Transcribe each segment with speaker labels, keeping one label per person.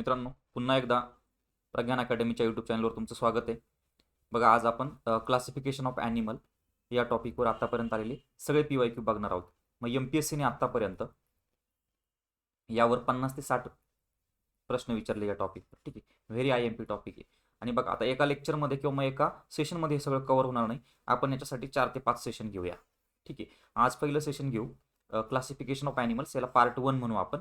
Speaker 1: मित्रांनो पुन्हा एकदा प्रज्ञान अकॅडमीच्या यूट्यूब चॅनलवर तुमचं स्वागत आहे. बघा आज आपण क्लासिफिकेशन ऑफ ॲनिमल या टॉपिकवर आत्तापर्यंत आलेले सगळे पी वाय क्यू बघणार आहोत. मग एम पी एस सीने आत्तापर्यंत यावर पन्नास ते साठ प्रश्न विचारले या टॉपिकवर ठीक आहे? Very I M P topic आहे. आणि बघा आता एका लेक्चरमध्ये किंवा मग एका सेशनमध्ये हे सगळं कव्हर होणार नाही. आपण याच्यासाठी चार ते पाच सेशन घेऊया. ठीक आहे? आज पहिलं सेशन घेऊ क्लासिफिकेशन ऑफ ॲनिमल्स याला पार्ट वन म्हणू आपण.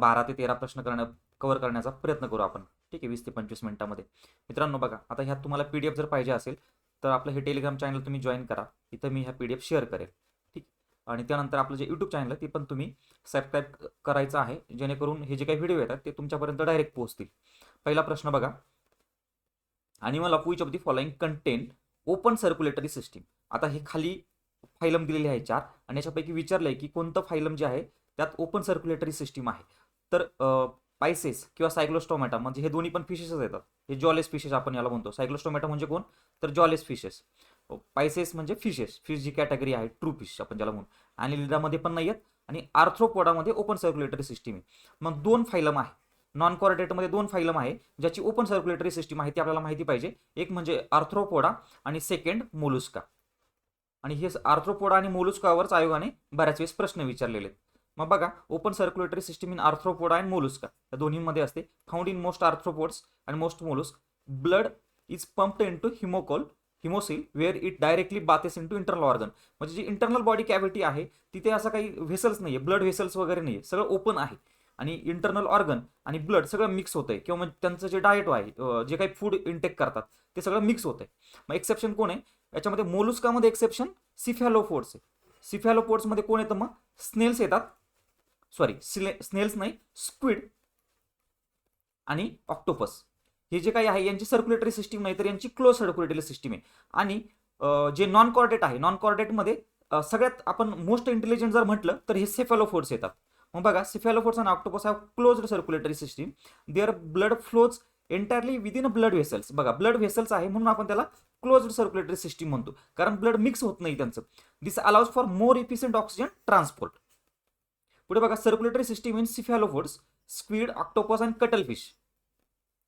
Speaker 1: बारा ते तेरा प्रश्न करण्या कव्हर करण्याचा प्रयत्न करू आपण. ठीक आहे वीस ते पंचवीस मिनिटामध्ये. मित्रांनो बघा आता ह्यात तुम्हाला पी डी एफ जर पाहिजे असेल तर आपलं हे टेलिग्राम चॅनल तुम्ही जॉईन करा. इथं मी ह्या पी डी एफ शेअर करेल. ठीक आणि त्यानंतर आपलं जे यूट्यूब चॅनल आहे ते पण तुम्ही सबस्क्राईब करायचं आहे. जेणेकरून हे जे काही व्हिडिओ येतात ते तुमच्यापर्यंत डायरेक्ट पोहोचतील. पहिला प्रश्न बघा. Animal of which of the following content open circulatory system आता हे खाली फायलम दिलेले आहे चार. आणि याच्यापैकी विचारलं आहे की कोणतं फायलम जे आहे त्यात ओपन सर्क्युलेटरी सिस्टीम आहे. तर पायसेस किंवा सायक्लोस्टोमॅटा म्हणजे हे दोन्ही पण फिशेसच येतात. हे जॉलेस फिशेस आपण याला म्हणतो. सायक्लोस्टोमॅटा म्हणजे कोण? तर जॉलेस फिशेस पायसेस म्हणजे फिशेस फिश जी कॅटेगरी आहे ट्रू फिश आपण ज्याला म्हणू. आणि लिडामध्ये पण नाही आहेत आणि आर्थ्रोपोडामध्ये ओपन सर्क्युलेटरी सिस्टीम आहे. मग दोन फायलम आहे. नॉन कॉर्डेटमध्ये दोन फायलम आहे ज्याची ओपन सर्क्युलेटरी सिस्टीम आहे ती आपल्याला माहिती पाहिजे. एक म्हणजे आर्थ्रोपोडा आणि सेकंड मोलुस्का आणि हे आर्थ्रोपोडा आणि मोलुस्कावरच आयोगाने बऱ्याच वेळेस प्रश्न विचारलेले आहेत. मग बघा open circulatory system in Arthropoda and Mollusca या दोन्हीमध्ये असते. Found in most arthropods and most mollusc blood is pumped into haemocoel haemocoel where it directly bathes into internal organ म्हणजे जी इंटरनल बॉडी कॅव्हिटी आहे तिथे असं काही व्हेसल्स नाही आहे ब्लड व्हेसल्स वगैरे नाही आहे सगळं ओपन आहे. आणि इंटरनल ऑर्गन आणि ब्लड सगळं मिक्स होतंय. किंवा मग त्यांचं जे डाएट आहे जे काही फूड इंटेक करतात ते सगळं मिक्स होतंय. मग एक्सेप्शन कोण आहे? याच्यामध्ये मोलुस्कामध्ये एक्सेप्शन सिफॅलोफोड्स आहे. सिफॅलोफोड्समध्ये कोण येतं मग? स्नेल्स येतात. सॉरी स्नेल्स नाही स्क्विड आणि ऑक्टोपस हे जे काही आहे यांची सर्क्युलेटरी सिस्टीम नाही तर यांची क्लोज सर्क्युलेटरी सिस्टीम आहे. आणि जे नॉन कॉर्डेट आहे नॉन कॉर्डेटमध्ये सगळ्यात आपण मोस्ट इंटेलिजंट जर म्हटलं तर हे सेफॅलोफोड्स येतात. मग बघा सिफॅलोफोड्स आणि ऑक्टोपस हा closed circulatory system their blood flows entirely within blood vessels बघा ब्लड व्हेसल्स आहे म्हणून आपण त्याला क्लोज्ड सर्क्युलेटरी सिस्टीम म्हणतो. कारण ब्लड मिक्स होत नाही त्यांचं. This allows for more efficient oxygen transport पुढे बघा circulatory system in cephalopods squid octopus and cuttlefish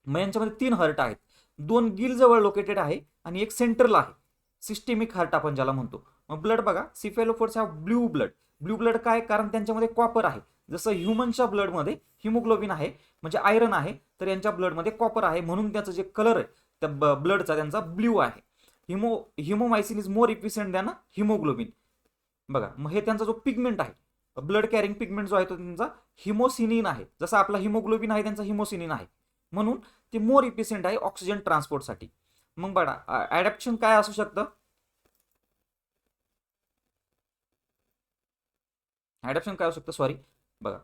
Speaker 1: मग यांच्यामध्ये तीन हर्ट आहेत. दोन गिल जवळ लोकेटेड आहे आणि एक सेंट्रल आहे. सिस्टेमिक हार्ट आपण ज्याला म्हणतो. मग ब्लड बघा सिफेलोफोड्स हा ब्ल्यू ब्लड ब्ल्यू ब्लड काय? कारण त्यांच्यामध्ये कॉपर आहे. जसं ह्युमनच्या ब्लडमध्ये हिमोग्लोबिन आहे म्हणजे आयरन आहे तर यांच्या ब्लडमध्ये कॉपर आहे. म्हणून त्याचं जे कलर आहे त्या ब्लडचा त्यांचा ब्ल्यू आहे. Haemo haemocyanin is more efficient than haemoglobin बघा मग हे त्यांचा जो पिगमेंट आहे ब्लड कॅरिंग पिगमेंट जो आहे तो त्यांचा हिमोसिनिन आहे. जसा आपला हिमोग्लोबिन आहे त्यांचा हिमोसिनिन आहे. म्हणून ते मोर इफिशियंट आहे ऑक्सिजन ट्रान्सपोर्टसाठी मग बघा ॲडॅप्शन काय असू शकतं? ॲडॅप्शन काय असू शकतं? सॉरी बघा.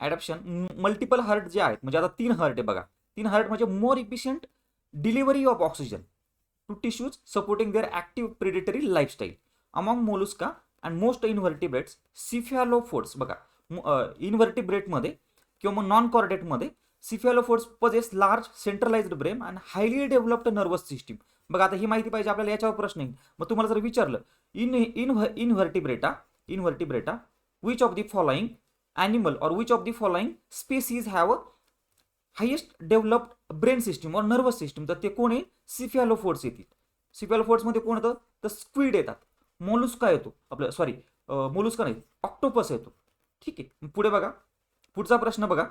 Speaker 1: ॲडॅप्शन मल्टिपल हर्ट जे आहेत म्हणजे आता तीन हर्ट आहे बघा. तीन हार्ट म्हणजे more efficient delivery of oxygen to tissues supporting their active predatory lifestyle among Mollusca and most invertebrates cephalopods बघा इन्व्हर्टिब्रेटमध्ये किंवा मग non कॉर्डेटमध्ये cephalopods possess large centralised brain and highly developed nervous system बघा आता ही माहिती पाहिजे आपल्याला याच्यावर प्रश्न येईल मग तुम्हाला जर विचारलं in इनव्ह Invertebrata Invertebrata which of the following animal और which of the following species have highest developed brain system और नर्वस सिस्टीम तर ते कोण आहे? सिफॅलोफोड्स येतील. सिफॅलोफोड्समध्ये कोण येतं? तर स्क्विड येतात. मोलुस्का येतो. आपलं सॉरी मोलुस्का नाही ऑक्टोपस येतो. ठीक आहे. पुढे बघा. पुढचा प्रश्न बघा.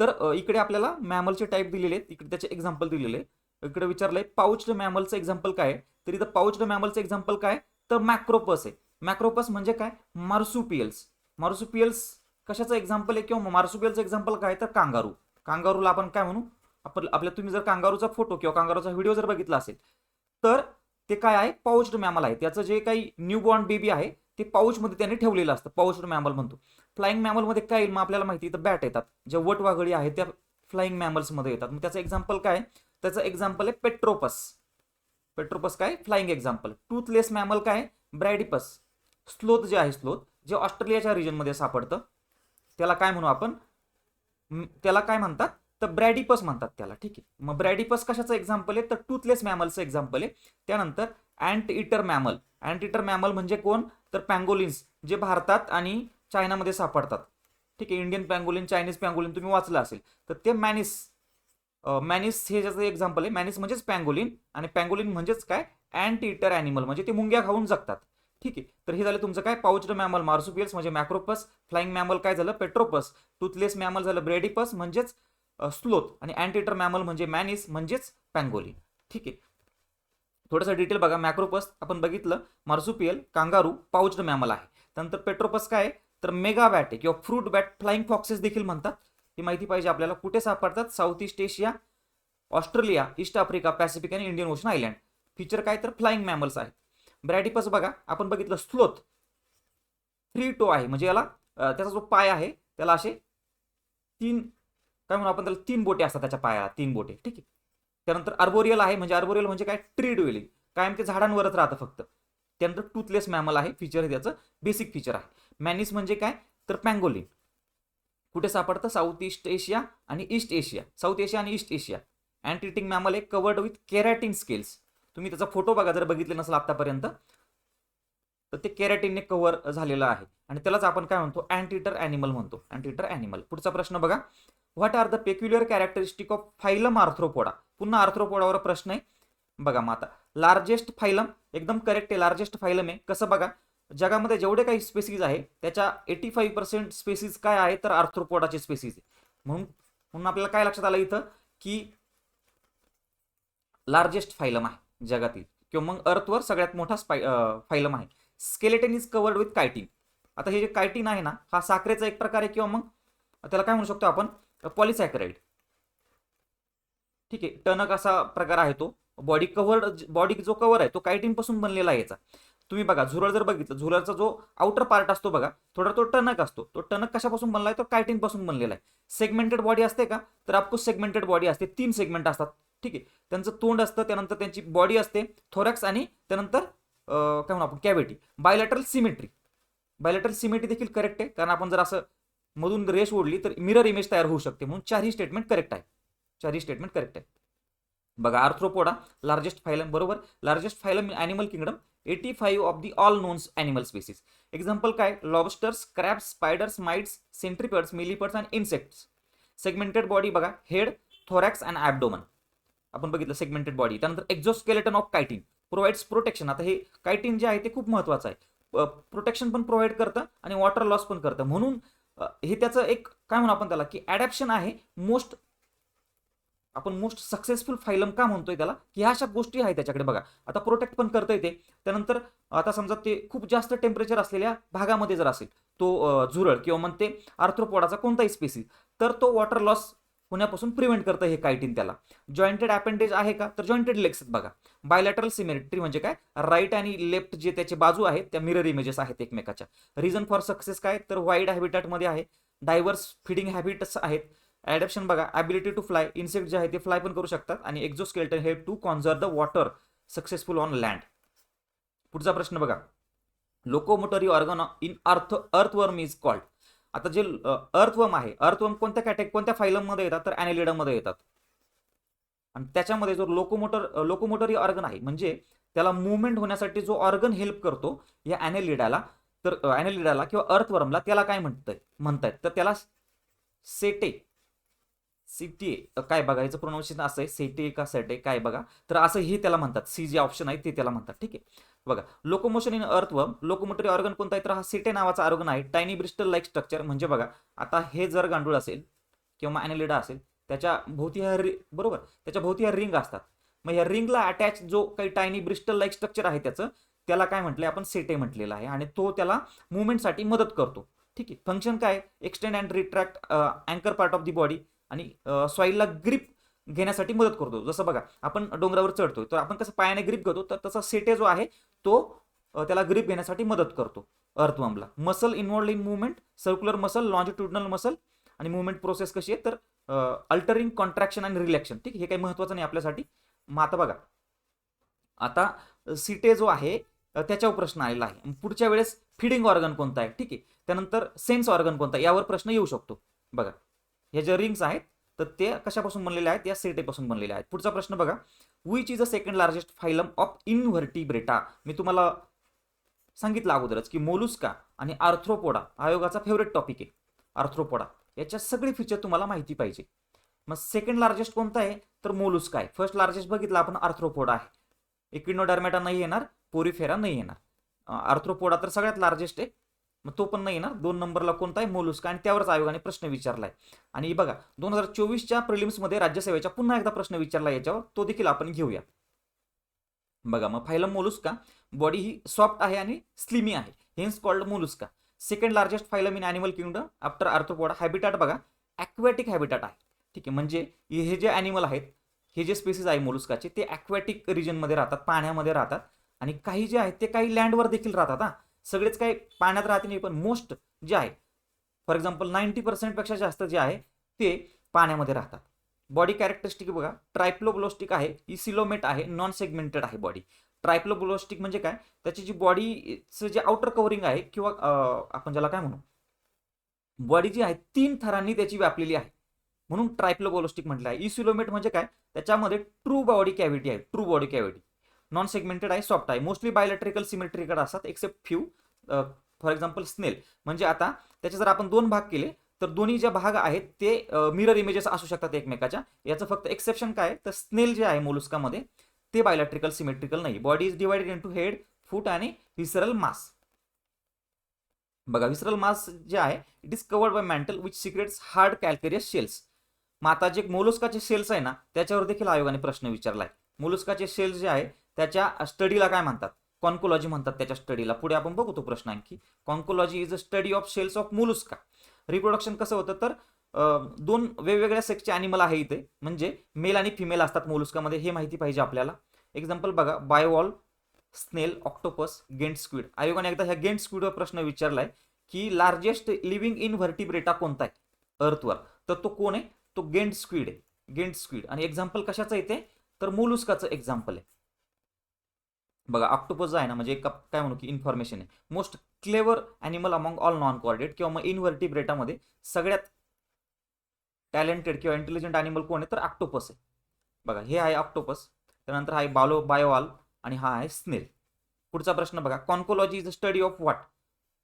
Speaker 1: तर इकडे आपल्याला मॅमलचे टाईप दिलेले आहेत. इकडे त्याचे एक्झाम्पल दिलेले इकडे विचारलंय पाऊच्ड मॅमलचं एक्झाम्पल काय आहे? तर इथं पाऊच्ड मॅमलचं एक्झाम्पल काय तर मॅक्रोपस आहे. मॅक्रोपस म्हणजे काय? मार्सुपियल्स मार्सुपियल्स कशाचं एक्झाम्पल आहे? किंवा मार्सुपियलचं एक्झाम्पल काय? तर कांगारू. कांगारूला आपण काय म्हणू? आपण आपल्या तुम्ही जर कांगारूचा फोटो किंवा कांगारूचा व्हिडिओ जर बघितला असेल तर ते काय आहे? पाऊच्ड मॅमल आहे त्याचं जे काही न्यू बॉर्न बेबी आहे ते पाऊचमध्ये त्याने ठेवलेलं असतं. पाऊच्ड मॅमल म्हणतो. फ्लाईंग मॅमलमध्ये काय येईल? मग आपल्याला माहिती तर बॅट येतात. ज्या वट वाघळी आहेत त्या फ्लाईंग मॅमल्समध्ये येतात. मग त्याचं एक्झाम्पल काय? त्याचं एक्झाम्पल आहे पेट्रोपस पेट्रोपस काय? फ्लाईंग एक्झाम्पल टूथलेस मॅमल काय? ब्रॅडिपस स्लोथ जे आहे स्लोथ जे ऑस्ट्रेलियाच्या रिजनमध्ये सापडतं त्याला काय म्हणू आपण? त्याला काय म्हणतात? तर ब्रॅडिपस म्हणतात त्याला ठीक आहे. मग ब्रॅडिपस कशाचं एक्झाम्पल आहे? तर टूथलेस मॅमलचं एक्झाम्पल आहे. त्यानंतर anteater mammal anteater mammal म्हणजे कोण? तर पँगोलिन्स जे भारतात आणि चायनामध्ये सापडतात. ठीक आहे इंडियन पँगोलिन चायनीज पँगोलिन तुम्ही वाचलं असेल. तर ते मॅनिस मॅनिस हे ज्याचं एक्झाम्पल आहे मॅनिस म्हणजेच पँगोलिन आणि पँगोलिन म्हणजेच काय? अँट इटर ॲनिमल म्हणजे ते मुंग्या खाऊन जगतात. ठीक आहे तर हे झालं तुमचं काय? पाऊचड मॅमल मार्सुपियल्स म्हणजे मॅक्रोपस फ्लाइंग मॅमल काय झालं? पेट्रोपस टूथलेस मॅमल झालं ब्रेडिपस म्हणजेच स्लोथ आणि अँटीटर मॅमल म्हणजे मॅनिस म्हणजेच पँगोलिन. ठीक आहे. थोडंसं डिटेल बघा. मॅक्रोपस आपण बघितलं. मार्सुपियल कांगारू पाऊच्ड मॅमल आहे. त्यानंतर पेट्रोपस काय तर मेगा बॅट आहे किंवा फ्रूट बॅट फ्लाइंग फॉक्सेस देखील म्हणतात. ही माहिती पाहिजे आपल्याला. कुठे सापडतात? South East Asia Australia East Africa Pacific आणि इंडियन ओशन आयलँड. फीचर काय तर? फ्लाइंग मॅमल्स आहेत ब्रॅडिपस बघा. आपण बघितलं स्लोथ थ्री टो आहे. म्हणजे याला त्याचा जो पाय आहे त्याला असे तीन काय म्हणू आपण त्याला तीन बोटे असतात त्याच्या पायाला तीन बोटे ठीक आहे? त्यानंतर अर्बोरियल आहे म्हणजे अर्बोरियल म्हणजे काय? ट्री ड्वेलिंग कायम ते झाडांवरच राहतं फक्त. त्यानंतर टूथलेस मॅमल आहे फीचर हे त्याचं बेसिक फीचर आहे. मॅनिस म्हणजे काय? तर पँगोलिन कुठे सापडतं? साऊथ ईस्ट एशिया आणि ईस्ट एशिया साऊथ एशिया आणि ईस्ट एशिया अँड मॅमल आहे कवर्ड विथ केरॅटिन स्केल्स तुम्ही त्याचा फोटो बघा जर बघितले नसेल आतापर्यंत तर ते केरॅटिनने कव्हर झालेलं आहे. आणि त्यालाच आपण काय म्हणतो? अँटीटर ॲनिमल म्हणतो. अँटीटर ॲनिमल पुढचा प्रश्न बघा. What are the peculiar characteristic of phylum arthropoda पुन्हा आर्थ्रोपोडावर प्रश्न आहे. बघा मग आता. लार्जेस्ट फायलम एकदम करेक्ट आहे लार्जेस्ट फायलम आहे. कसं बघा? जगामध्ये जेवढे काही स्पेसीज आहे त्याच्या एटी फाईव्ह पर्सेंट स्पेसीज काय आहे तर आर्थ्रोपोडाचे स्पेसीज आहे. म्हणून म्हणून आपल्याला काय लक्षात आलं इथं? की लार्जेस्ट फायलम आहे जगातील. किंवा मग अर्थवर सगळ्यात मोठा स्पाय फायलम आहे. Skeleton is covered with chitin आता हे जे कायटिन आहे ना हा साखरेचा एक प्रकार आहे किंवा मग त्याला काय म्हणू शकतो आपण? पॉलिसॅक्राईड ठीक आहे टनक असा प्रकार आहे तो. बॉडी कव्हर बॉडी जो कव्हर आहे तो कायटीनपासून बनलेला आहे याचा. तुम्ही बघा झुरळ जर बघितलं झुरळचा जो आउटर पार्ट असतो बघा थोडा तो टनक असतो. तो टनक कशापासून बनला आहे? तो कायटिनपासून बनलेला आहे. सेगमेंटेड बॉडी असते का? तर आपको सेगमेंटेड बॉडी असते. तीन सेगमेंट असतात. ठीक आहे त्यांचं तोंड असतं त्यानंतर त्यांची बॉडी असते थोरॅक्स आणि त्यानंतर काय म्हणू आपण cavity bilateral symmetry bilateral symmetry देखील करेक्ट आहे. कारण आपण जर असं मधून रेस ओढली तर मिरर इमेज तयार होऊ शकते. म्हणून चारही स्टेटमेंट करेक्ट आहे. चारही स्टेटमेंट करेक्ट आहे. बघा आर्थ्रोपोडा लार्जेस्ट फायलम बरोबर? Largest phylum animal kingdom eighty five of the all knowns animal species example काय? Lobsters crabs spiders mites centipedes millipedes and insects segmented body बघा हेड थोरॅक्स अँड ॲबडोमन आपण बघितलं segmented body त्यानंतर exoskeleton of chitin provides protection आता हे chitin जे आहे ते खूप महत्त्वाचं आहे. प्रोटेक्शन पण प्रोव्हाइड करतं आणि वॉटर लॉस पण करतं. म्हणून हे त्याचं एक काय म्हणू आपण त्याला की ॲडॅप्शन आहे. मोस्ट आपण मोस्ट सक्सेसफुल फायलम का म्हणतोय त्याला? की ह्या अशा गोष्टी आहेत त्याच्याकडे बघा. आता प्रोटेक्ट पण करता येते त्यानंतर आता समजा ते खूप जास्त टेम्परेचर असलेल्या भागामध्ये जर असेल तो झुरळ किंवा मग ते आर्थ्रोपोडाचा कोणताही स्पेसिस तर तो वॉटर लॉस होण्यापासून प्रिव्हेंट करतं हे कायटिन त्याला. जॉईंटेड अपेंडेज आहे का? तर जॉईंटेड लेग्स आहेत बघा. बायलॅटरल सिमेट्री म्हणजे काय? राईट आणि लेफ्ट जे त्याचे बाजू आहेत त्या मिरर इमेजेस आहेत एकमेकाच्या. रिझन फॉर सक्सेस काय? तर वाईड हॅबिटॅटमध्ये आहे. डायव्हर्स फिडिंग हॅबिट्स आहेत. ॲडॅप्शन बघा. ॲबिलिटी टू फ्लाय इन्सेक्ट जे आहे ते फ्लाय पण करू शकतात. आणि एक्झोस्केल्टन हे to conserve the water successful on land पुढचा प्रश्न बघा. Locomotory organ in earth earthworm is called आता जे अर्थवर्म आहे अर्थवम कोणत्या कॅटेक कोणत्या फायलममध्ये येतात? तर ॲनेलिडममध्ये येतात. आणि त्याच्यामध्ये जो लोकोमोटर लोकोमोटरी ऑर्गन आहे म्हणजे त्याला मुवमेंट होण्यासाठी जो ऑर्गन हेल्प करतो या अॅनेलिडाला तर अॅनेलिडाला किंवा अर्थवर्मला त्याला काय म्हणतंय म्हणतायत? तर त्याला सेटे सिटी काय बघा याचं प्रोनाऊन्सिएशन असं आहे सेटे का सेटे काय बघा? तर असं हे त्याला म्हणतात. सी जे ऑप्शन आहे ते त्याला म्हणतात. ठीक आहे? बघा locomotion in earthworm locomotory organ कोणता आहे तर हा सिटे नावाचा ऑर्गन आहे टायनी ब्रिस्टल लाईक स्ट्रक्चर म्हणजे बघा आता हे जर गांडूळ असेल किंवा ॲनेलिडा असेल त्याच्या भोवती ह्या रि बरोबर? त्याच्या भोवती ह्या रिंग असतात. मग ह्या रिंगला अटॅच जो काही टायनी ब्रिस्टल लाईक स्ट्रक्चर आहे त्याचं त्याला काय म्हटलंय आपण? सेटे म्हटलेलं आहे आणि तो त्याला मुवमेंटसाठी मदत करतो. ठीक आहे? फंक्शन काय? एक्सटेंड अँड रिट्रॅक्ट अँकर पार्ट ऑफ दी बॉडी आणि सॉईलला ग्रिप घेण्यासाठी मदत करतो. जसं बघा आपण डोंगरावर चढतोय तर आपण कसं पायाने ग्रीप घेतो तर तसा सेटे जो आहे तो त्याला ग्रीप घेण्यासाठी मदत करतो अर्थवमला muscle involved in movement circular muscle longitudinal muscle आणि मुवमेंट प्रोसेस कशी आहे तर अल्टरिंग कॉन्ट्रॅक्शन आणि रिलॅक्शन ठीक हे काही महत्त्वाचं नाही आपल्यासाठी. मग आता बघा आता सिटे जो आहे त्याच्यावर प्रश्न आलेला आहे. पुढच्या वेळेस फिडिंग ऑर्गन कोणता आहे? ठीक आहे. त्यानंतर सेन्स ऑर्गन कोणता आहे? यावर प्रश्न येऊ शकतो. बघा हे जे रिंग्स आहेत तर ते कशापासून बनलेले आहेत? या सेटेपासून बनलेले आहेत. पुढचा प्रश्न बघा. Which is a second largest phylum of Invertebrata मी तुम्हाला सांगितलं अगोदरच की मोलुस्का आणि आर्थ्रोपोडा आयोगाचा फेवरेट टॉपिक आहे. आर्थ्रोपोडा याच्या सगळे फीचर तुम्हाला माहिती पाहिजे. मग सेकंड लार्जेस्ट कोणता आहे? तर मोलुस्का आहे. फर्स्ट लार्जेस्ट बघितला आपण आर्थ्रोपोडा आहे. इक्विनोडर्मेटा नाही येणार पोरीफेरा नाही येणार. आर्थ्रोपोडा तर सगळ्यात लार्जेस्ट आहे. मग तो पण नाही येणार दोन नंबरला कोणता आहे? मोलुस्का. आणि त्यावरच आयोगाने प्रश्न विचारलाय. आणि बघा दोन हजार चोवीसच्या प्रिलिम्समध्ये राज्यसेवेच्या पुन्हा एकदा प्रश्न विचारला याच्यावर. तो देखील आपण घेऊया. बघा मग फायलम मोलुस्का. बॉडी ही सॉफ्ट आहे आणि स्लिमी आहे. Hence called Mollusca. Second largest phylum in animal kingdom after Arthropoda habitat बघा ॲक्वॅटिक हॅबिटाट आहे. ठीक आहे म्हणजे हे जे ॲनिमल आहेत हे जे स्पेसिस आहे मोलुस्काचे ते ॲक्वॅटिक रिजनमध्ये राहतात पाण्यामध्ये राहतात. आणि काही जे आहेत ते काही लँडवर देखील राहतात हां. सगळेच काही पाण्यात राहते नाही पण मोस्ट जे आहे फॉर एक्झाम्पल नाईन्टी पर्सेंटपेक्षा जास्त जे आहे ते पाण्यामध्ये राहतात. बॉडी कॅरेक्टरिस्टिक बघा ट्रायप्लोब्लोस्टिक आहे इसिलोमेट आहे नॉन सेगमेंटेड आहे बॉडी ट्रायप्लोब्लोस्टिक म्हणजे काय? त्याची जी बॉडीचं जे आउटर कव्हरिंग आहे किंवा आपण ज्याला काय म्हणू? बॉडी जी आहे तीन थरांनी त्याची व्यापलेली आहे. म्हणून ट्रायप्लोबोलोस्टिक म्हटलं आहे. इसिलोमेट म्हणजे काय? त्याच्यामध्ये ट्रू बॉडी कॅव्हिटी आहे true body cavity non segmented आहे सॉफ्ट आहे. मोस्टली बायोलेट्रिकल सिमेट्रिकल असतात except few for example snail म्हणजे आता त्याचे जर आपण दोन भाग केले तर दोन्ही जे भाग आहेत ते मिरर इमेजेस असू शकतात एकमेकाच्या. याचं फक्त एक्सेप्शन काय तर स्नेल जे आहे मोलुस्कामध्ये ते बायोलेट्रिकल सिमेट्रिकल नाही body is divided into head foot आणि विसरल मास बघा विसरल मास जे आहे it is covered by mantle which secretes hard calcareous shells मग आता जे मोलुस्काचे सेल्स आहे ना त्याच्यावर देखील आयोगाने प्रश्न विचारलाय. मोलुस्काचे शेल्स जे आहे त्याच्या स्टडीला काय म्हणतात? कॉन्कोलॉजी म्हणतात त्याच्या स्टडीला पुढे आपण बघू तो प्रश्न आणखी. Conchology is a study of shells of Mollusca reproduction कसं होतं तर दोन वेगवेगळ्या सेक्सचे अॅनिमल आहे इथे. म्हणजे मेल आणि फिमेल असतात मोलुस्कामध्ये हे माहिती पाहिजे आपल्याला. एक्झाम्पल बघा. Bivalve snail octopus giant squid आयोगाने एकदा ह्या गेंट स्क्विडवर प्रश्न विचारलाय की लार्जेस्ट लिव्हिंग इन व्हर्टिब्रेटा कोणता आहे? अर्थवर तर तो कोण आहे? तो गेंट स्क्विड आहे. गेंट स्क्विड आणि एक्झाम्पल कशाचं येते तर मोलुस्काचं एक्झाम्पल आहे. बघा ऑक्टोपस आहे ना म्हणजे एक काय म्हणू की इन्फॉर्मेशन आहे. Most clever animal among all non chordate किंवा मग इनव्हर्टिब्रेटामध्ये सगळ्यात टॅलेंटेड किंवा इंटेलिजंट अॅनिमल कोण आहे? तर ऑक्टोपस आहे. बघा हे आहे ऑक्टोपस त्यानंतर आहे बालो बायोवाल आणि हा आहे स्नेल पुढचा प्रश्न बघा conchology is a study of what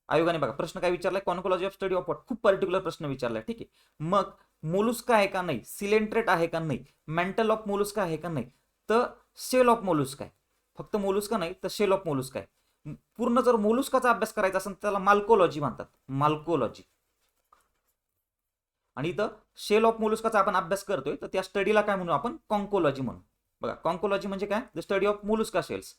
Speaker 1: आयोगाने बघा प्रश्न काय विचारलाय? Conchology of study of what खूप पर्टिक्युलर प्रश्न विचारलाय ठीक आहे. मग मोलुस्का आहे का नाही? सिलेंट्रेट आहे का नाही? मेंटल ऑफ मोलुस्का आहे का नाही? तर सेल ऑफ मोलुस्का आहे. फक्त मोलुस्का नाही तर शेल ऑफ मोलुस्का आहे. पूर्ण जर मोलुस्काचा अभ्यास करायचा असेल तर त्याला माल्कोलॉजी म्हणतात. माल्कोलॉजी आणि इथं शेल ऑफ मोलुस्काचा आपण अभ्यास करतोय तर त्या स्टडीला काय म्हणू आपण? कॉन्कोलॉजी म्हणू. बघा कॉन्कोलॉजी म्हणजे काय? The study of mollusca shells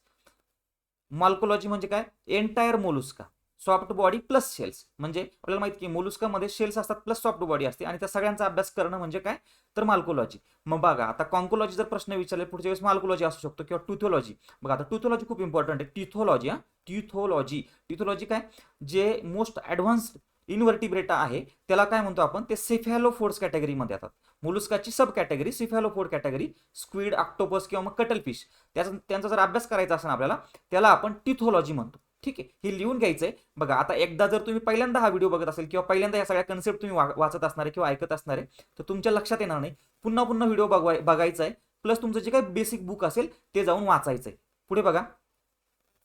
Speaker 1: malacology म्हणजे काय? Entire mollusca. Soft body plus shells म्हणजे आपल्याला माहिती की मोलुस्कामध्ये शेल्स असतात प्लस सॉफ्ट बॉडी असते. आणि त्या सगळ्यांचा अभ्यास करणं म्हणजे काय? तर माल्कोलॉजी मग बघा आता कॉन्कोलॉजी जर प्रश्न विचारले पुढच्या वेळेस माल्कोलॉजी असू शकतो किंवा टुथोलॉजी बघा आता टुथोलॉजी खूप इम्पॉर्टंट आहे. टिथोलॉजी हा? टिथोलॉजी टिथोलॉजी काय? जे मोस्ट ॲडव्हान्स्ड इनव्हर्टिब्रेटा आहे त्याला काय म्हणतो आपण? ते सेफॅलोफोर्ड्स कॅटेगरीमध्ये येतात. मुलुस्काची sub category cephalopod category squid octopus किंवा मग कटलफिश त्याचा त्यांचा जर अभ्यास करायचा असेल आपल्याला त्याला आपण टिथोलॉजी म्हणतो. ठीक आहे हे लिहून घ्यायचंय. बघा आता एकदा जर तुम्ही पहिल्यांदा हा व्हिडिओ बघत असेल किंवा पहिल्यांदा या सगळ्या कन्सेप्ट तुम्ही वाचत असणार आहे किंवा ऐकत असणार आहे तर तुमच्या लक्षात येणार नाही. पुन्हा पुन्हा व्हिडिओ बघवाय बघायचा आहे प्लस तुमचं जे काही बेसिक बुक असेल ते जाऊन वाचायचं आहे पुढे बघा.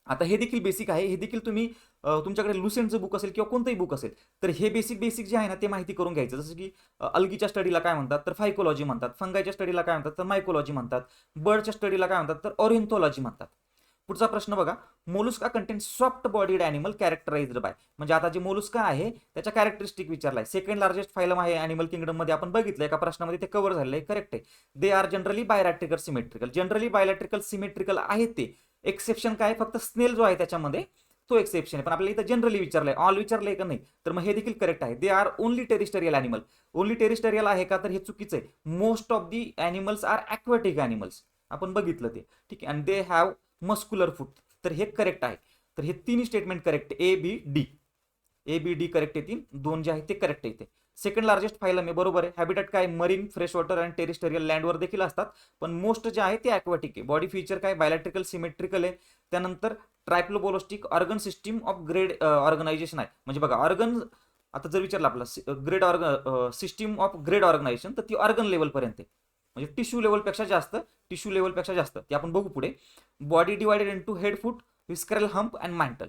Speaker 1: आता हे देखील बेसिक आहे. हे देखील तुम्ही तुमच्याकडे लुसेंटचं बुक असेल किंवा कोणतंही बुक असेल तर हे बेसिक बेसिक जे आहे ना ते माहिती करून घ्यायचं. जसं की अल्गीच्या स्टडीला काय म्हणतात तर फायकोलॉजी म्हणतात. फंगायच्या स्टडीला काय म्हणतात तर मायकोलॉजी म्हणतात. बर्डच्या स्टडीला काय म्हणतात तर ऑरिंथोलॉजी म्हणतात. पुढचा प्रश्न बघा. Mollusca content soft bodied animal characterized by म्हणजे आता जे मोलुस्का आहे त्याच्या कॅरेक्टरिस्टिक विचारलाय. सेकंड लार्जेस्ट फायलम आहे अॅनिमल किंगडममध्ये आपण बघितलं. एका प्रश्नामध्ये ते कव्हर झालेलं आहे. करेक्ट आहे. They are generally bilateral symmetrical generally bilateral symmetrical आहेत ते. एक्सेप्शन काय? फक्त स्नेल जो आहे त्याच्यामध्ये तो एक्सेप्शन आहे. पण आपल्याला इथं जनरली विचारलंय. ऑल विचारलंय का नाही? तर मग हे देखील करेक्ट आहे. They are only terrestrial animal only terrestrial आहे का? तर हे चुकीचं आहे. Most of the animals are aquatic animals आपण बघितलं ते. ठीक आहे. आणि दे हॅव मस्क्युलर फूट. तर हे करेक्ट आहे. तर हे तिन्ही statement correct A B D A B D correct येतील दोन जे आहे ते करेक्ट येते सेकंड लार्जेस्ट फायलम आहे. बरोबर आहे. हॅबिटेट काय? मरीन फ्रेश वॉटर आणि टेरिस्टरियल लँडवर देखील असतात. पण मोस्ट जे आहे ते ॲक्वॅटिक आहे. बॉडी फीचर काय? बायलॅट्रिकल सिमेट्रिकल आहे. त्यानंतर triploblastic organ system of grade organisation आहे. म्हणजे बघा ऑर्गन आता जर विचारलं आपला grade organ system of grade organisation तर ती ऑर्गन लेवलपर्यंत आहे. म्हणजे टिश्यू लेवलपेक्षा जास्त टिश्यू लेवलपेक्षा जास्त. ते आपण बघू पुढे. Body divided into head foot visceral hump and mantle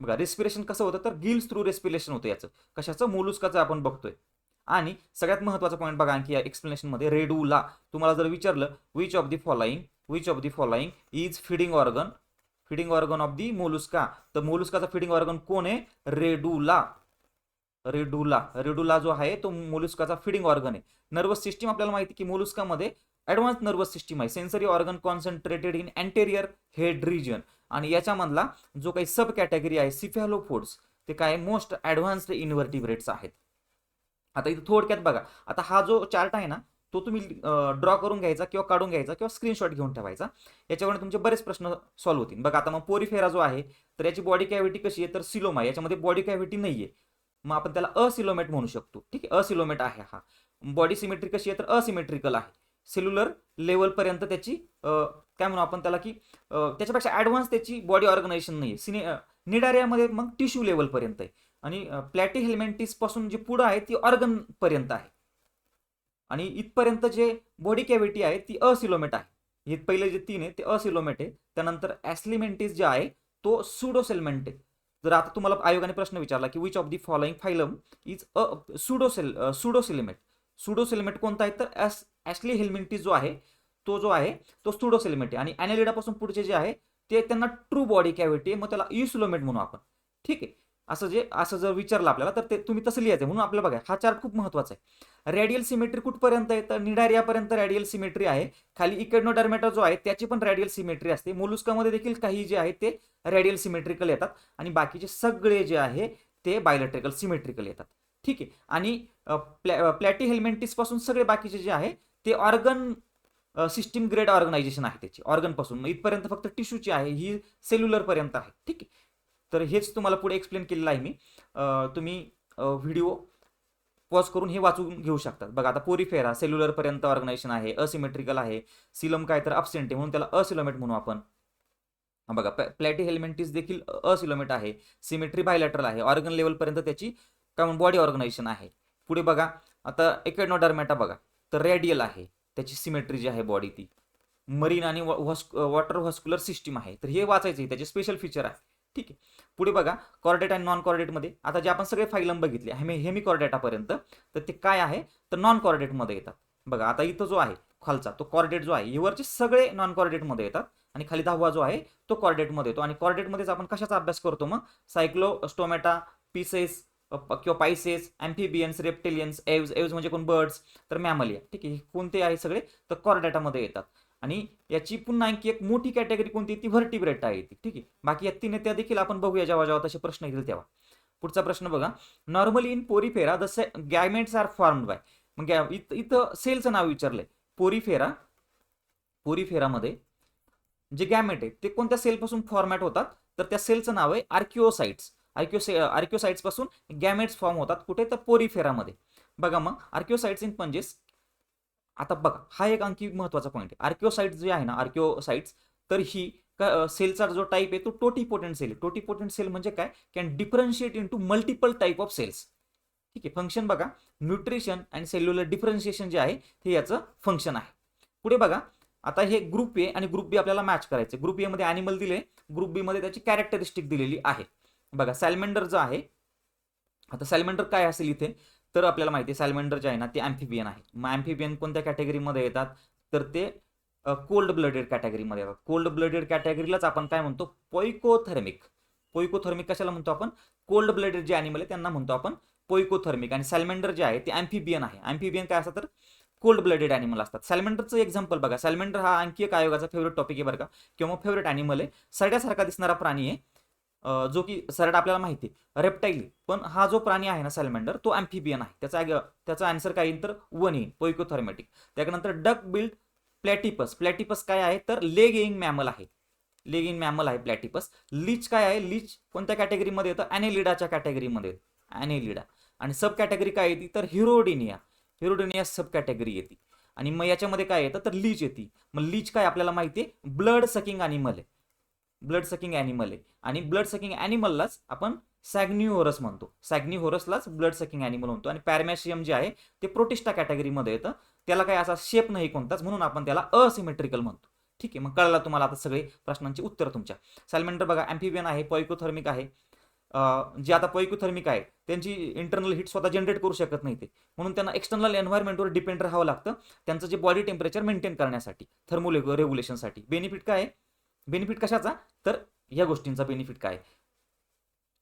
Speaker 1: बघा रेस्पिरेशन कसं होतं तर गिल्स थ्रू रेस्पिरेशन होतं याचं. कशाचं? मोलुस्काचं आपण बघतोय. आणि सगळ्यात महत्त्वाचा पॉईंट बघा आणखी या एक्सप्लेनेशनमध्ये रेडूला. तुम्हाला जर विचारलं which of the following which of the following is feeding organ feeding organ of the mollusca. तर मोलुस्काचा फिडिंग ऑर्गन कोण आहे? रेडूला. रेडुला. रेडुला जो आहे तो मोलुस्काचा फिडिंग ऑर्गन आहे. नर्वस सिस्टीम आपल्याला माहिती की मोलुस्कामध्ये ॲडव्हान्स नर्वस सिस्टीम आहे. Sensory organ concentrated in anterior head region आणि याच्यामधला जो काही सब कॅटेगरी आहे सिफॅलोफोड्स ते काय मोस्ट ॲडव्हान्स्ड इन्व्हर्टिब्रेट्स आहेत. आता इथं थोडक्यात बघा. आता हा जो चार्ट आहे ना तो तुम्ही ड्रॉ करून घ्यायचा किंवा काढून घ्यायचा किंवा स्क्रीनशॉट घेऊन ठेवायचा. याच्यामुळे तुमचे बरेच प्रश्न सॉल्व्ह होतील. बघा आता मग पोरीफेरा जो आहे तर याची बॉडी कॅव्हिटी कशी आहे? तर सिलोमा आहे. याच्यामध्ये बॉडी कॅव्हिटी नाही आहे मग आपण त्याला असिलोमेट म्हणू शकतो. ठीक आहे? असिलोमेट आहे हा. बॉडी सिमेट्री कशी आहे? तर असिमेट्रिकल आहे. सेल्युलर लेवलपर्यंत त्याची काय म्हणू आपण त्याला की त्याच्यापेक्षा ॲडव्हान्स त्याची बॉडी ऑर्गनायझेशन नाही आहे सिने निडारियामध्ये मग टिश्यू लेवलपर्यंत आहे. आणि प्लॅटी हेल्मेंटिसपासून पासून पुढं आहे ती ऑर्गन पर्यंत आहे. आणि इथपर्यंत जे बॉडी कॅव्हिटी आहे ती असिलोमेट आहे. हे पहिले जे तीन आहे ते असिलोमेट आहे. त्यानंतर ॲस्लिमेंटिस जे आहे तो सुडोसेलमेंट आहे. जर आता तुम्हाला आयोगाने प्रश्न विचारला की which of the following phylum is a pseudocoel pseudocoelomate pseudocoelomate कोणता आहे? तर ॲस ॲस्ली हेल्मिंटिस जो आहे तो जो आहे तो सुडोसिलिमेट आहे. आणि ॲनेलिडापासून पुढचे जे आहे ते त्यांना ट्रू बॉडी कॅव्हिटी आहे मग त्याला युसुलोमेट म्हणू आपण. ठीक आहे? असं जे असं जर विचारलं आपल्याला तर ते तुम्ही तसं लिहायचं. म्हणून आपल्याला बघा हा चार्ट खूप महत्त्वाचा आहे. रॅडियल सिमेट्री कुठपर्यंत आहे? तर निडारियापर्यंत रॅडियल सिमेट्री आहे. खाली इकडनोडर्मेटा जो आहे त्याची पण रॅडियल सिमेट्री असते. मोलुस्कामध्ये देखील काही जे आहे ते रॅडियल सिमेट्रिकल येतात. आणि बाकीचे सगळे जे आहे ते बायोलेट्रिकल सिमेट्रिकल येतात. ठीक आहे. आणि प्लॅ प्लॅटी हेल्मेंटिसपासून सगळे बाकीचे जे आहे ते ऑर्गन सिस्टीम ग्रेड ऑर्गनायझेशन आहे त्याची. ऑर्गनपासून मग इथपर्यंत फक्त टिश्यूची आहे ही सेल्युलर पर्यंत आहे. ठीक आहे. तर हेच तुम्हाला पुढे एक्सप्लेन केलेलं आहे मी. तुम्ही व्हिडिओ पॉज करून हे वाचून घेऊ शकतात बघा आता पोरीफेरा सेल्युलर पर्यंत ऑर्गनायझेशन आहे असिमेट्रिकल आहे सिलम काय तर अबसेंट आहे म्हणून त्याला असिलोमेट म्हणू आपण. बघा प्लॅटी हेल्मेंटिस देखील असिलोमेट आहे सिमेट्री बायलॅटरल आहे ऑर्गन लेवलपर्यंत त्याची काय म्हणून बॉडी ऑर्गनायझेशन आहे. पुढे बघा आता एकेडनोडर्मॅटा बघा तर रेडियल आहे त्याची सिमेट्री जी आहे बॉडी ती. मरीन आणि वॉटर व्हॉस्क्युलर सिस्टीम आहे तर हे वाचायचं आहे त्याचे स्पेशल फीचर आहे. ठीक आहे. पुढे बघा कॉर्डेट आणि नॉन कॉर्डेटमध्ये आता जे आपण सगळे फायलम बघितले हेमी हेमी कॉर्डेटापर्यंत तर ते काय आहे? तर नॉन कॉर्डेटमध्ये येतात. बघा आता इथं जो आहे खालचा तो कॉर्डेट जो आहे वरचे सगळे नॉन कॉर्डेटमध्ये येतात. आणि खाली दहावा जो आहे तो कॉर्डेटमध्ये येतो. आणि कॉर्डेटमध्येच आपण कशाचा अभ्यास करतो मग? सायक्लो पीसेस किंवा पायसेस अँफिबियन्स रेप्टेलियन्स एव्ज एव्ज म्हणजे कोण? बर्ड्स तर मॅमलिया ठीक आहे कोणते आहे सगळे? तर कॉर्डेटामध्ये येतात. आणि याची पुन्हा आणखी एक मोठी कॅटेगरी कोणती? ती व्हर्टिब्रेटा आहे ती. ठीक आहे? बाकी या तीन त्या देखील आपण बघूया जेव्हा जेव्हा तसे प्रश्न येतील तेव्हा. पुढचा प्रश्न बघा. Normally in porifera the gametes are formed by मग इथं सेलचं नाव विचारलंय. पोरीफेरा पोरीफेरामध्ये जे गॅमेट आहे ते कोणत्या सेलपासून फॉर्मॅट होतात? तर त्या सेलचं नाव आहे आर्किओसाइट्स आर्किओसे आर्किओसाइट्सपासून गॅमेट्स फॉर्म होतात कुठे? तर पोरीफेरामध्ये बघा मग आर्किओसाइट्स म्हणजेच आता बघा हा एक आणखी महत्त्वाचा पॉईंट आहे. आर्किओसाइट्स जे आहे ना आर्किओसाइट्स तर ही सेलचा जो टाईप आहे तो टोटीपोटेंट सेल आहे. टोटीपोटेंट सेल म्हणजे काय? Can differentiate into multiple type of cells ठीक आहे फंक्शन बघा. न्यूट्रिशन आणि सेल्युलर डिफरन्शिएशन जे आहे ते याचं फंक्शन आहे. पुढे बघा आता हे ग्रुप ए आणि ग्रुप बी आपल्याला मॅच करायचे ग्रुप ए मध्ये अॅनिमल दिले ग्रुप बी मध्ये त्याची कॅरेक्टरिस्टिक दिलेली आहे. बघा सॅलमेंडर जो आहे आता सॅलमेंडर काय असेल इथे? तर आपल्याला माहिती आहे सॅलमेंडर जे आहे ना ते अँफिबियन आहे. मग अँफिबियन कोणत्या कॅटेगरीमध्ये येतात? तर ते कोल्ड ब्लडेड कॅटेगरीमध्ये येतात. कोल्ड ब्लडेड कॅटेगरीलाच आपण काय म्हणतो? पोयकोथर्मिक पोयकोथर्मिक कशाला म्हणतो आपण? कोल्ड ब्लडेड जे ॲनिमल आहे त्यांना म्हणतो आपण पोयकोथर्मिक आणि सॅलमेंडर जे आहे ते अँफिबियन आहे. अँफिबियन काय असतं तर? कोल्ड ब्लडेड ॲनिमल असतात. सॅलमेंडरचं एक्झाम्पल बघा. सॅलमेंडर हा आणखी एक आयोगाचा फेवरेट टॉपिक आहे बरं का. किंवा फेवरेट ॲनिमल आहे. सरड्यासारखा दिसणारा प्राणी आहे. जो की सरळ आपल्याला माहिती आहे रेप्टाईल पण हा जो प्राणी आहे ना सॅलमेंडर तो अँफिबियन आहे. त्याचा त्याचा आन्सर काय येईल तर वन येईल पोइकोथर्मॅटिक त्यानंतर डक बिल्ड प्लॅटिपस प्लॅटिपस काय आहे? तर लेग येईंग मॅमल आहे. लेग इन मॅमल आहे प्लॅटिपस लीच काय आहे? लीच कोणत्या कॅटेगरीमध्ये येतं? अॅनेलिडाच्या कॅटेगरीमध्ये अॅनेलिडा आणि सब कॅटेगरी काय येते? तर हिरोडिनिया हिरोडिनिया सब कॅटेगरी येते. आणि मग याच्यामध्ये काय येतं? तर लीच येते. मग लीच काय आपल्याला माहिती आहे? ब्लड सकिंग अॅनिमल आहे. ब्लड सकिंग ॲनिमल आहे. आणि ब्लड सकिंग ॲनिमललाच आपण सॅग्निओरस म्हणतो. सॅग्निहोरसलाच ब्लड सकिंग ॲनिमल म्हणतो. आणि पॅरमॅशियम जे आहे ते प्रोटिस्टा कॅटेगरीमध्ये येतं. त्याला काही असा शेप नाही कोणताच म्हणून आपण त्याला असिमेट्रिकल म्हणतो. ठीक आहे मग कळला तुम्हाला आता सगळे प्रश्नांची उत्तर तुमच्या. सॅलमेंडर बघा अँफिबियन आहे पॉयकोथर्मिक आहे. जे आता पैकुथर्मिक आहे त्यांची इंटरनल हीट स्वतः जनरेट करू शकत नाही ते. म्हणून त्यांना एक्सटर्नल एन्व्हायरमेंटवर डिपेंड राहावं लागतं. त्यांचं जे बॉडी टेम्परेचर मेंटेन करण्यासाठी थर्मो रेग्युलेशनसाठी बेनिफिट काय आहे? बेनिफिट कशाचा? तर या गोष्टींचा बेनिफिट काय?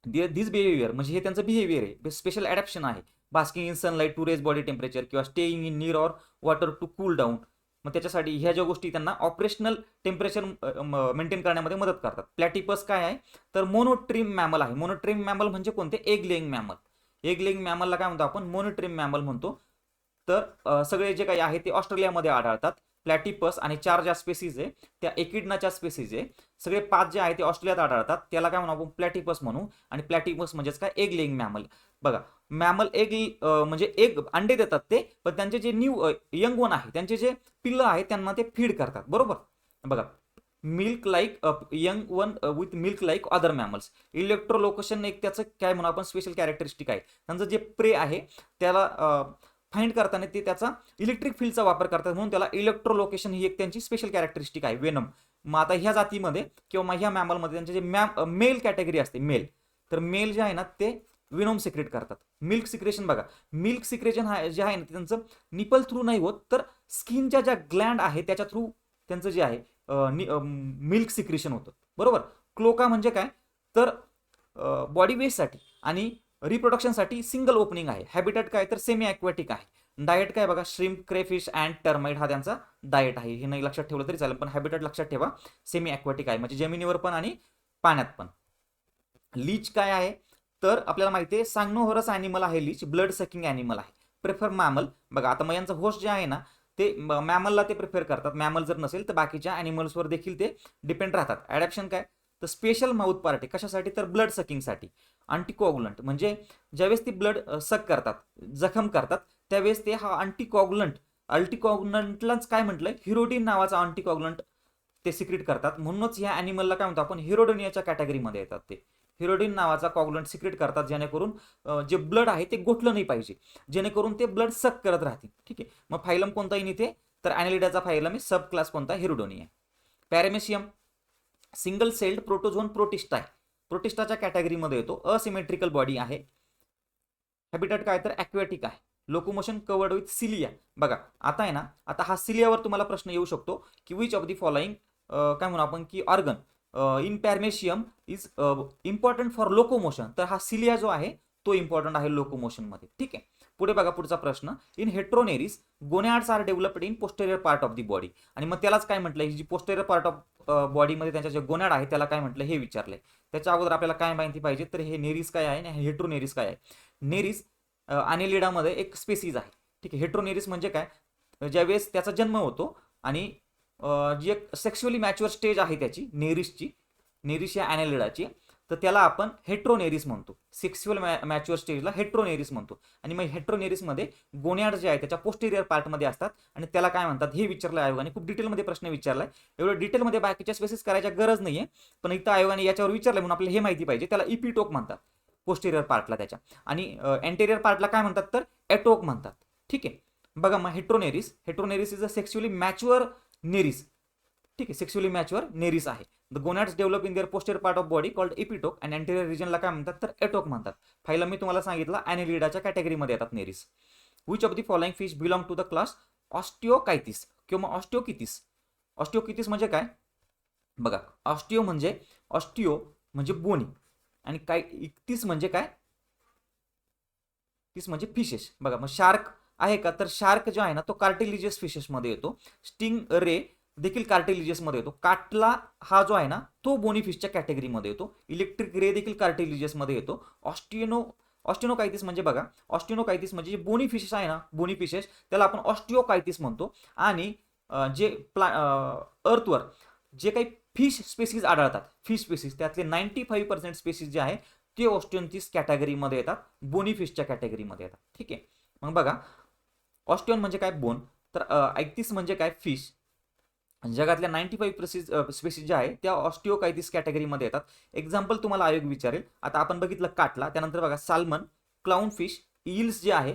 Speaker 1: दिस बिहेवियर म्हणजे हे त्यांचं बिहेवियर आहे. स्पेशल ॲडॅप्शन आहे. Basking in sunlight to raise body temperature किंवा staying in near or water to cool down मग त्याच्यासाठी ह्या ज्या गोष्टी त्यांना ऑपरेशनल टेम्परेचर मेंटेन करण्यामध्ये मदत करतात. प्लॅटिपस काय आहे? तर मोनोट्रिम मॅमल आहे. मोनोट्रिम मॅमल म्हणजे कोणते? Egg laying mammal egg laying मॅमलला काय म्हणतो आपण? मोनोट्रिम मॅमल म्हणतो. तर सगळे जे काही आहे ते ऑस्ट्रेलियामध्ये आढळतात. प्लॅटिपस आणि चार ज्या स्पेसीज आहे त्या एकिडनाच्या स्पेसीज आहे. सगळे पाच जे आहे ते ऑस्ट्रेलियात आढळतात. त्याला काय म्हणू आपण? प्लॅटिपस म्हणू. आणि प्लॅटिपस म्हणजेच काय? एग लेईंग मॅमल बघा मॅमल एग म्हणजे एग अंडे देतात ते पण त्यांचे जे न्यू यंग वन आहे त्यांचे जे पिल्लं आहेत त्यांना ते फीड करतात. बरोबर? बघा milk like young one with milk like other mammals electrolocation एक त्याचं काय म्हणू आपण? स्पेशल कॅरेक्टरिस्टिक आहे. त्यांचं जे प्रे आहे त्याला फाइंड करताना ते त्याचा इलेक्ट्रिक फील्डचा वापर करतात म्हणून त्याला इलेक्ट्रोलोकेशन ही एक त्यांची स्पेशल कॅरेक्टरिस्टिक आहे वेनम मग आता ह्या जातीमध्ये किंवा मग ह्या मॅमलमध्ये त्यांचे जे मॅम मेल कॅटेगरी असते मेल तर मेल जे आहे ना ते विनोम सिक्रेट करतात. मिल्क सिक्रेशन बघा. मिल्क सिक्रेशन हा जे आहे ना त्यांचं निपल थ्रू नाही होत तर स्किनच्या ज्या ग्लँड आहे त्याच्या थ्रू त्यांचं जे आहे मिल्क सिक्रेशन होतं. बरोबर? क्लोका म्हणजे काय? तर बॉडी वेस्टसाठी आणि रिप्रोडक्शनसाठी सिंगल ओपनिंग आहे. हॅबिटेट काय? तर सेमी ॲक्वॅटिक आहे. डाएट काय? बघा श्रीम क्रेफिश अँड टर्माइट हा त्यांचा डाएट आहे. हे नाही लक्षात ठेवलं तरी चालेल पण हॅबिटेट लक्षात ठेवा. सेमी ॲक्वॅटिक आहे. म्हणजे जमिनीवर पण आणि पाण्यात पण. लीच काय आहे? तर आपल्याला माहिती आहे सांगनोहरस ॲनिमल आहे लीच ब्लड सकिंग ॲनिमल आहे. प्रेफर मॅमल बघा आता मग यांचं होस्ट जे आहे ना ते मॅमलला ते प्रेफर करतात. मॅमल जर नसेल तर बाकीच्या ॲनिमल्सवर देखील ते डिपेंड राहतात. ॲडॅप्शन काय? तर स्पेशल माउथ पार्ट आहे कशासाठी? तर ब्लड सकिंगसाठी अँटीकोगुलंट म्हणजे ज्यावेळेस ती ब्लड सक करतात जखम करतात त्यावेळेस ते हा अँटीकॉगुलंट अल्टिकॉगुलंटलाच काय म्हटलंय? हिरोडीन नावाचा अँटीकॉगुलंट ते सिक्रेट करतात. म्हणूनच ह्या ॲनिमलला काय म्हणतो आपण? हिरोडोनियाच्या कॅटेगरीमध्ये येतात ते. हिरोडीन नावाचा कॉगुलंट सिक्रेट करतात जेणेकरून जे ब्लड आहे ते गोठलं नाही पाहिजे. जेणेकरून ते ब्लड सक करत राहतील. ठीक आहे? मग फायलम कोणता येईल इथे? तर अॅनिलिडाचा फायलम आहे. सब क्लास कोणता? Hirudinea paramecium single celled protozoan protista आहे. प्रोटिस्टाच्या कॅटेगरीमध्ये येतो. असिमेट्रिकल बॉडी आहे. हॅबिटेट काय तर ॲक्वॅटिक आहे. Locomotion covered with cilia. बघा आता आहे ना आता हा सिलियावर तुम्हाला प्रश्न येऊ शकतो की विच ऑफ दी फॉलोइंग काय म्हणू आपण की organ in paramecium is important for locomotion तर हा सिलिया जो आहे तो इम्पॉर्टंट आहे लोकोमोशनमध्ये ठीक आहे? पुढे बघा पुढचा प्रश्न. In heteronereis gonads are developed in posterior part of the body आणि मग त्यालाच काय म्हटलं? ही जी पोस्टेरियर पार्ट ऑफ बॉडीमध्ये त्यांच्या जे गोनाड आहे त्याला काय म्हटलं हे विचारलंय. त्याच्या अगोदर आपल्याला काय माहिती पाहिजे तर हे नेरिस काय आहे आणि हेट्रोनेरिस काय आहे? नेरिस अनिलिडामध्ये एक स्पेसीज आहे. ठीक आहे हेट्रोनेरिस म्हणजे काय? ज्यावेळेस त्याचा जन्म होतो आणि जी एक सेक्शुअली मॅच्युअर स्टेज आहे त्याची नेरिसची नेरिस या ॲनेलिडाची तर त्याला आपण हेट्रोनेरिस म्हणतो. सेक्शुअल मॅच्युअर स्टेजला हेट्रोनेरिस म्हणतो. आणि मग हेट्रोनेरिसमध्ये गोन्याड जे आहे त्याच्या पोस्टेरियर पार्टमध्ये असतात. आणि त्याला काय म्हणतात? हे विचारलं आयोगाने. खूप डिटेलमध्ये प्रश्न विचारलाय. एवढं डिटेलमध्ये बाकीच्या स्पेसिस करायच्या गरज नाहीये. पण इथं आयोगाने याच्यावर विचारलं म्हणून आपल्याला हे माहिती पाहिजे. त्याला इपिटोक म्हणतात. पोस्टेरियर पार्टला त्याच्या. आणि अँटेरियर पार्टला काय म्हणतात तर? एटोक म्हणतात. ठीक आहे? बघा मग heteronereis heteronereis is a sexually mature nereis ठीक आहे? सेक्स्युअली मॅच्युअर नेरिस आहे. The gonads develop in their posterior part of body called epitoke and anterior रिजनला काय म्हणतात? तर एटोक म्हणतात. फायला मी तुम्हाला सांगितलं अॅनिलिडाच्या कॅटेगरीमध्ये येतात nereis which of the following fish belong to the class osteichthyes किंवा ऑस्टिओकितिस ऑस्टिओकितिस म्हणजे काय? बघा ऑस्टिओ म्हणजे ऑस्टिओ म्हणजे बोनी आणि काय इकतीस म्हणजे काय? तीस म्हणजे फिशेस बघा मग शार्क आहे का? तर शार्क जो आहे ना तो कार्टिलिजियस फिशेसमध्ये येतो. स्टिंग रे देखील कार्टिलिजियसमध्ये येतो. काटला हा जो आहे ना तो बोनी फिशच्या कॅटेगरीमध्ये येतो. इलेक्ट्रिक रे देखील कार्टिलिजियसमध्ये येतो. ऑस्टिनो ऑस्टिनोकायतीस म्हणजे बघा ऑस्टिनोकायतीस म्हणजे जे बोनी फिशेस आहे ना बोनी फिशेस त्याला आपण ऑस्टिओकायतीस म्हणतो. आणि जे प्ला अर्थवर जे काही फिश स्पेसिस आढळतात फिश स्पेसिस त्यातले नाईन्टी फाईव्ह पर्सेंट स्पेसिस जे आहे ते ऑस्टिओनतीस कॅटेगरीमध्ये येतात बोनी फिशच्या कॅटेगरीमध्ये येतात. ठीक आहे? मग बघा ऑस्टिओन म्हणजे काय? बोन तर ऐकतीस म्हणजे काय? फिश जगातल्या नाईन्टी फाईव्ह प्रेसिस स्पेसिस ज्या आहे त्या ऑस्टिओकायटिस कॅटेगरीमध्ये येतात. एक्झाम्पल तुम्हाला आयोग विचारेल. आता आपण बघितलं काटला त्यानंतर बघा साल्मन क्लाउन फिश इल्स जे आहे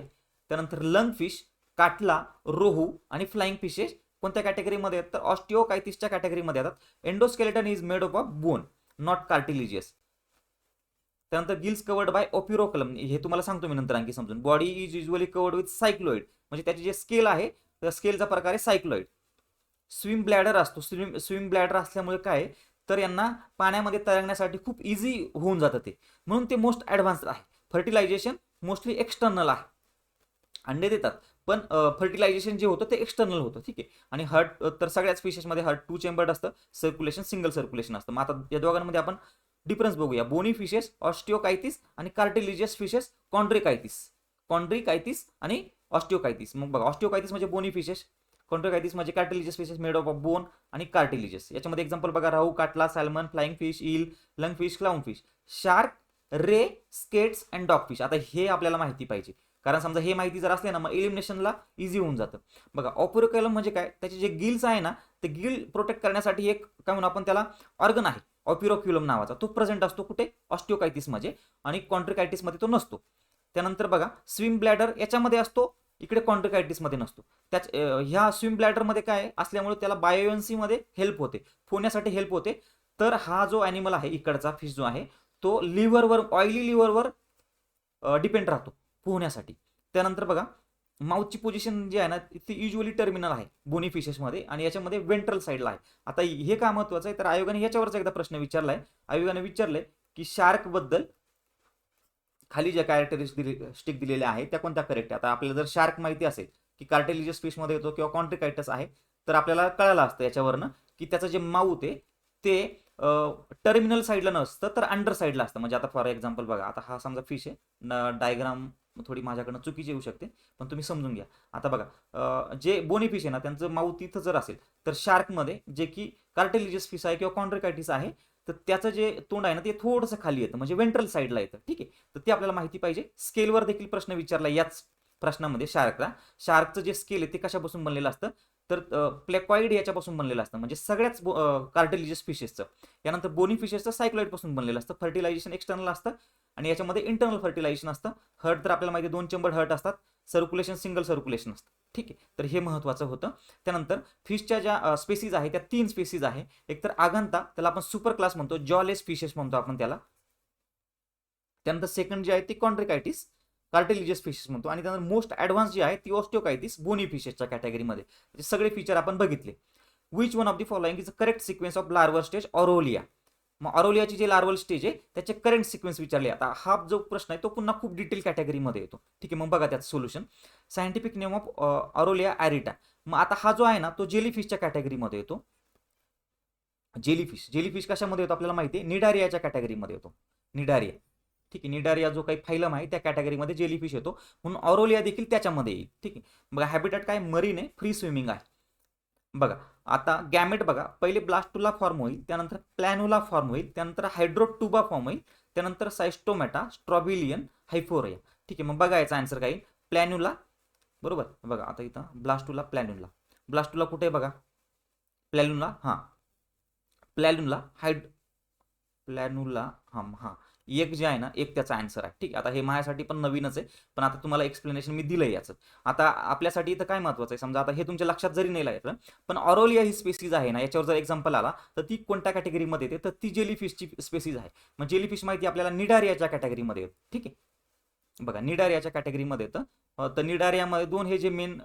Speaker 1: त्यानंतर लंग फिश काटला रोहू आणि फ्लाइंग फिशेस कोणत्या कॅटेगरीमध्ये आहेत तर ऑस्टिओकायतिसच्या कॅटेगरीमध्ये येतात. Endoskeleton is made of of bone not cartilaginous त्यानंतर गिल्स कवर्ड बाय ओपिरोकलम हे तुम्हाला सांगतो मी नंतर आणखी समजून. Body is usually covered with cycloid म्हणजे त्याचे जे स्केल आहे त्या स्केलचा प्रकार आहे सायक्लोइड स्विम ब्लॅडर असतो. स्विम स्विम ब्लॅडर असल्यामुळे काय तर यांना पाण्यामध्ये तरंगण्यासाठी खूप इझी होऊन जातं ते. म्हणून ते मोस्ट ॲडव्हान्स्ड आहे. फर्टिलायझेशन मोस्टली एक्सटर्नल आहे. अंडे देतात. पण फर्टिलायझेशन जे होतं ते एक्सटर्नल होतं. ठीक आहे? आणि हर्ट तर सगळ्याच फिशेसमध्ये हर्ट टू चेंबर्ड असतं. सर्क्युलेशन सिंगल सर्क्युलेशन असतं. मग आता या दोघांमध्ये आपण डिफरन्स बघूया. बोनी फिशेस ऑस्टिओकायतीस आणि कार्टिलिजियस फिशेस कॉन्ड्रिकायतीस कॉन्ड्रिकायतीस आणि ऑस्टिओकायतीस मग बघा ऑस्टिओकायतीस म्हणजे बोनी फिशेस कॉन्ट्रोकायथिस म्हणजे cartilaginous species made of bone आणि कार्टिलिजियस याच्यामध्ये एक्झाम्पल बघा rohu catla salmon flying fish eel lung fish clown fish shark ray skates and dog fish आता हे आपल्याला माहिती पाहिजे. कारण समजा हे माहिती जर असले ना मग एलिमिनेशनला इझी होऊन जातं. बघा ऑपोरोकॅलम म्हणजे काय? त्याचे जे गिल्स आहे ना ते गिल प्रोटेक्ट करण्यासाठी एक काय म्हणून आपण त्याला ऑर्गन आहे. ऑपिरोक्युलम नावाचा. तो प्रेझेंट असतो कुठे? ऑस्टिओकायटिसमध्ये आणि कॉन्ट्रिकायटिसमध्ये तो नसतो. त्यानंतर बघा स्विम ब्लॅडर याच्यामध्ये असतो इकडे कॉन्ट्रिकायटिसमध्ये नसतो. त्याच ह्या स्विम ब्लॅडरमध्ये काय असल्यामुळे त्याला बायोएन्सीमध्ये हेल्प होते. पोहण्यासाठी हेल्प होते. तर हा जो ॲनिमल आहे इकडचा फिश जो आहे तो लिव्हरवर ऑइली लिव्हरवर डिपेंड राहतो पोहण्यासाठी. त्यानंतर बघा माउथची पोझिशन जी आहे ना ती युजली टर्मिनल आहे बोनी फिशेसमध्ये आणि याच्यामध्ये वेंट्रल साईडला आहे. आता हे का महत्वाचं आहे? तर आयोगाने याच्यावरचा एकदा प्रश्न विचारलाय. आयोगाने विचारलंय की शार्कबद्दल खाली ज्या कॅरेक्टरिस्टिक दिलेल्या आहेत त्या कोणत्या करेक्ट आता आपल्याला जर शार्क माहिती असेल की कार्टेलिजियस फिशमध्ये येतो किंवा कॉन्ट्रिकायटस आहे तर आपल्याला कळालं असतं याच्यावरनं की त्याचं जे माऊथ आहे ते टर्मिनल साईडला नसतं तर अंडर साईडला असतं. म्हणजे आता फॉर एक्झाम्पल बघा आता हा समजा फिश आहे. डायग्राम थोडी माझ्याकडनं चुकीची येऊ शकते पण तुम्ही समजून घ्या. आता बघा जे बोनी फिश आहे ना त्यांचं माऊथ इथं जर असेल तर शार्कमध्ये जे की कार्टेलिजियस फिश आहे किंवा कॉन्ट्रिकायटिस आहे तर त्याचं जे तोंड आहे ना ते थोडंसं खाली येतं. म्हणजे वेंट्रल साईडला येतं. ठीक आहे? तर ते आपल्याला माहिती पाहिजे. स्केलवर देखील प्रश्न विचारला याच प्रश्नामध्ये शार्कला. शार्कचं जे स्केल आहे ते कशापासून बनलेलं असतं? तर प्लेकॉइड याच्यापासून बनलेलं असतं. म्हणजे सगळ्याच कार्टिलिजियस फिशेसचं यानंतर बोनी फिशेसचं सायक्लॉइडपासून बनलेलं असतं. फर्टिलायझेशन एक्सटर्नल असतं. आणि याच्यामध्ये इंटरनल फर्टिलायझेशन असतं. हर्ट तर आपल्याला माहिती आहे दोन चंबर हर्ट असतात. सर्क्युलेशन सिंगल सर्क्युलेशन असतं. ठीक आहे? तर हे महत्त्वाचं होतं. त्यानंतर फिशच्या ज्या स्पेसीज आहे त्या तीन स्पेसीज आहे. एक तर आगंता त्याला आपण सुपर क्लास म्हणतो जॉलेस फिशेस म्हणतो आपण त्याला. त्यानंतर सेकंड जे आहे ती कॉन्ट्रिकायटिस कार्टेलिजियस फिशेस म्हणतो. आणि त्यानंतर मोस्ट ॲडव्हान्स जी आहे ती ऑस्टिओकायटिस बोनी फिशेसच्या कॅटेगरीमध्ये सगळे फीचर आपण बघितले. Which one of the following is correct sequence of larval stage aurelia मग ऑरोलियाची जे लार्वल स्टेज आहे त्याचे करंट सिक्वेन्स विचारले. आता हा जो प्रश्न आहे तो पुन्हा खूप डिटेल कॅटेगरीमध्ये येतो. ठीक आहे मग बघा त्याचं solution scientific name of aurelia aurita. मग आता हा जो आहे ना तो जेलीफिशच्या कॅटेगरीमध्ये येतो. जेलीफिश जेलीफिश कशामध्ये येतो आपल्याला माहिती आहे? निडारियाच्या कॅटेगरीमध्ये येतो. निडारिया. ठीक आहे निडारिया जो काही फायलम आहे त्या कॅटेगरीमध्ये जेलीफिश येतो. म्हणून ऑरोलिया देखील त्याच्यामध्ये येईल. ठीक आहे. बघा हॅबिटॅट काय? मरीन आहे. फ्री स्विमिंग आहे. बघा आता गॅमेट बघा पहिले ब्लास्टुला फॉर्म होईल त्यानंतर प्लॅनोला फॉर्म होईल त्यानंतर हायड्रोटुबा फॉर्म होईल त्यानंतर सायस्टोमॅटा स्ट्रॉबिलियन हायफोरिया ठीक आहे मग बघायचा आन्सर काय? प्लॅन्युला बरोबर? बघा आता इथं ब्लास्टुला प्लॅन्युला ब्लास्टुला कुठे आहे बघा? प्लॅन्युला हां. प्लॅन्युला हायड प्लॅन्युला हां हां. एक जे आहे ना एक त्याचा आन्सर आहे. ठीक आहे? आता हे माझ्यासाठी पण नवीनच आहे पण आता तुम्हाला एक्सप्लेनेशन मी दिलंय याचं. आता आपल्यासाठी इथं काय महत्वाचं आहे? समजा आता हे तुमच्या लक्षात जरी नाही लागलं पण ऑरोलिया ही स्पेसीज आहे ना याच्यावर जर एक्झाम्पल आला तर ती कोणत्या कॅटेगरीमध्ये येते? तर ती जेलीफिशची स्पेसीज आहे. मग जेलीफिश माहिती आपल्याला निडारियाच्या कॅटेगरीमध्ये येत. ठीक आहे? बघा निडारियाच्या कॅटेगरीमध्ये येतं. तर निडारियामध्ये दोन हे जे मेन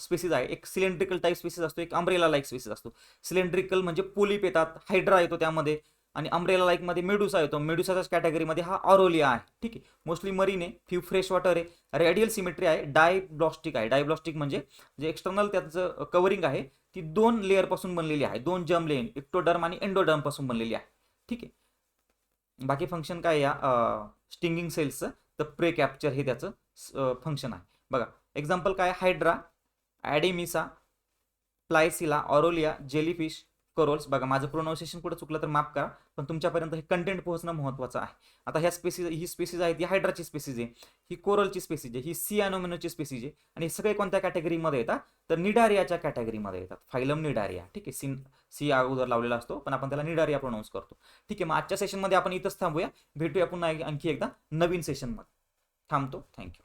Speaker 1: स्पेसीज आहे एक सिलेंड्रिकल टाईप स्पेसीज असतो एक अम्ब्रेला लाईक स्पेसीज असतो. सिलेंड्रिकल म्हणजे पोलीप येतात हायड्रा येतो त्यामध्ये. आणि अम्ब्रेला लाईकमध्ये मेडुसा येतो. मेडुसाच्याच कॅटेगरीमध्ये हा ऑरोलिया आहे. ठीक आहे? मोस्टली मरीन आहे. फ्यू फ्रेश वॉटर आहे. रेडियल सिमेट्री आहे. डायब्लॉस्टिक आहे. डायब्लॉस्टिक म्हणजे जे एक्सटर्नल त्याचं कवरिंग आहे ती दोन लेअरपासून बनलेली आहे. दोन जम लेन इक्टोडर्म आणि एंडोडर्मपासून बनलेली आहे. ठीक आहे? बाकी फंक्शन काय या स्टिंगिंग सेल्सचं तर प्रे कॅप्चर हे त्याचं फंक्शन आहे. बघा एक्झाम्पल काय हायड्रा ॲडेमिसा प्लायसिला ऑरोलिया जेलीफिश करोल्स बघा माझं प्रोनाऊन्सिएशन कुठं चुकलं तर माफ करा पण तुमच्यापर्यंत हे कंटेंट पोहोचणं महत्त्वाचं आहे. आता ह्या स्पेसीज ही स्पेसीज आहे ती हायड्राची स्पेसीज आहे ही कोरलची स्पेसीज आहे ही सी अॅनोमिनोची स्पेसीज आहे आणि हे सगळे कोणत्या कॅटेगरीमध्ये येतात? तर निडारियाच्या कॅटेगरीमध्ये येतात. Phylum cnidaria. ठीक आहे सी सी अगोदर लावलेला असतो पण आपण त्याला निडारिया प्रोनाऊन्स करतो. ठीक आहे मग आजच्या सेशनमध्ये आपण इथंच थांबूया. भेटूया पुन्हा आणखी एकदा नवीन सेशनमध्ये थांबतो. थँक्यू